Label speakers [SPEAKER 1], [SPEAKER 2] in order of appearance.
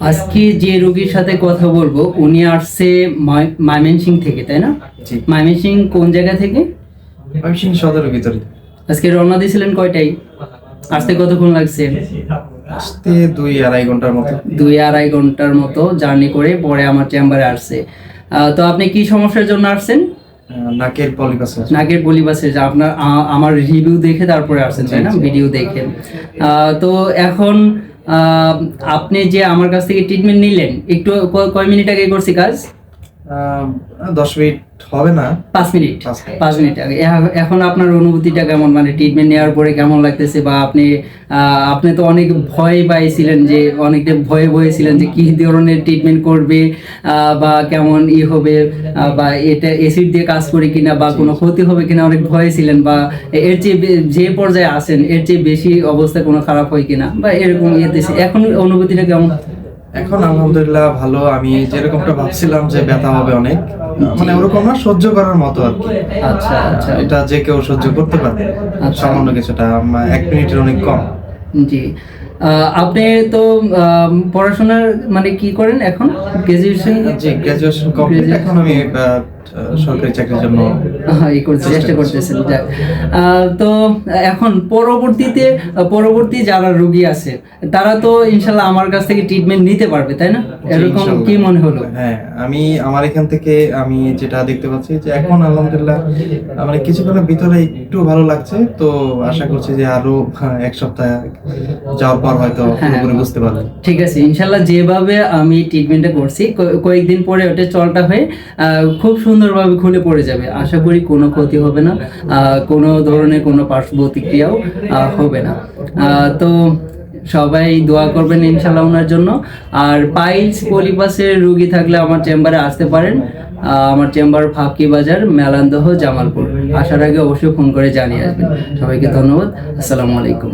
[SPEAKER 1] আজকে যে রোগীর সাথে কথা বলব উনি আসছে ময়মনসিং থেকে তাই না?
[SPEAKER 2] জি।
[SPEAKER 1] ময়মনসিং কোন জায়গা থেকে?
[SPEAKER 2] আমি সিং সদরের ভিতরে।
[SPEAKER 1] আজকে রওনা দিয়েছিলেন কয়টাই আসতে কতক্ষণ লাগছে?
[SPEAKER 2] আসতে দুই আড়াই ঘণ্টার মতো।
[SPEAKER 1] দুই আড়াই ঘণ্টার মতো জার্নি করে পরে আমার চেম্বারে আসছে। তো আপনি কি সমস্যার জন্য আসছেন?
[SPEAKER 2] নাকের পলিপাস আছে
[SPEAKER 1] নাগের বলিবাসে যে আপনার আমার রিভিউ দেখে তারপরে আসছেন তাই না? ভিডিও দেখে আহ, তো এখন আপনি যে আমার কাছ থেকে ট্রিটমেন্ট নিলেন একটু কয় মিনিট আগে করছি কাজ?
[SPEAKER 2] দশ মিনিট হবে না।
[SPEAKER 1] পাঁচ মিনিট।
[SPEAKER 2] পাঁচ মিনিট।
[SPEAKER 1] আগে এখন আপনার অনুভূতিটা কেমন? মানে ট্রিটমেন্ট নেওয়ার পরে কেমন লাগতেছে? বা আপনি আপনি তো অনেক ভয় পাইছিলেন যে অনেকটা ভয়ে ভয়ে ছিলেন যে কি ধরনের ট্রিটমেন্ট করবে বা কেমন ই হবে বা এটা এসিড দিয়ে কাজ করে কিনা বা কোনো ক্ষতি হবে কিনা অনেক ভয়ে ছিলেন বা এর চেয়ে যে পর্যায়ে আছেন এর চেয়ে বেশি অবস্থা কোনো খারাপ হয় কিনা? বা এরকম ইয়েতে এখন অনুভূতিটা কেমন?
[SPEAKER 2] এখন আলহামদুলিল্লাহ ভালো। আমি যেরকমটা ভাবছিলাম যে ব্যথা হবে অনেক মানে ওরকম না সহ্য করার মতো আর কি।
[SPEAKER 1] আচ্ছা আচ্ছা।
[SPEAKER 2] এটা যে কেউ সহ্য করতে পারে
[SPEAKER 1] আচ্ছা।
[SPEAKER 2] সামান্য কিছুটা এক মিনিটের অনেক কম।
[SPEAKER 1] জি। আপনি তো পড়াশোনার মানে কি করেন এখন? গ্রাজুয়েশন
[SPEAKER 2] জি গ্রাজুয়েশন কমপ্লিট এখন আমি সরকারি চাকরির জন্য
[SPEAKER 1] চেষ্টা করতেছেন তো এখন পরবর্তীতে পরবর্তী যারা রোগী আছে তারা তো ইনশাল্লাহ আমার কাছ থেকে ট্রিটমেন্ট নিতে পারবে তাই না? এরকম কি মনে হলো?
[SPEAKER 2] হ্যাঁ আমি আমার এখান থেকে আমি যেটা দেখতে পাচ্ছি যে এখন আলহামদুলিল্লাহ মানে কিছুক্ষণের ভিতরে একটু ভালো লাগছে তো আশা করছি যে আরও হ্যাঁ, এক সপ্তাহ যাওয়ার পর হয়তো
[SPEAKER 1] হ্যাঁ।
[SPEAKER 2] পুরোপুরি বুঝতে পারব
[SPEAKER 1] ঠিক আছে ইনশাল্লাহ যেভাবে আমি ট্রিটমেন্টটা করছি কয়েকদিন পরে ওটা চলটা হয়ে খুব সুন্দরভাবে খুলে পড়ে যাবে। আশা করি কোনো ক্ষতি হবে না। কোনো ধরনের কোনো পার্শ্ব প্রতিক্রিয়াও হবে না। তো সবাই দোয়া করবেন ইনশাল্লাহ ওনার জন্য। আর পাইলস পলিপাসের রুগী থাকলে আমার চেম্বারে আসতে পারেন। আমার চেম্বার ফাঁকি বাজার, মেলান্দহ, জামালপুর। আসার আগে অবশ্যই ফোন করে জানিয়ে আসবেন। সবাইকে ধন্যবাদ। আসসালামু আলাইকুম।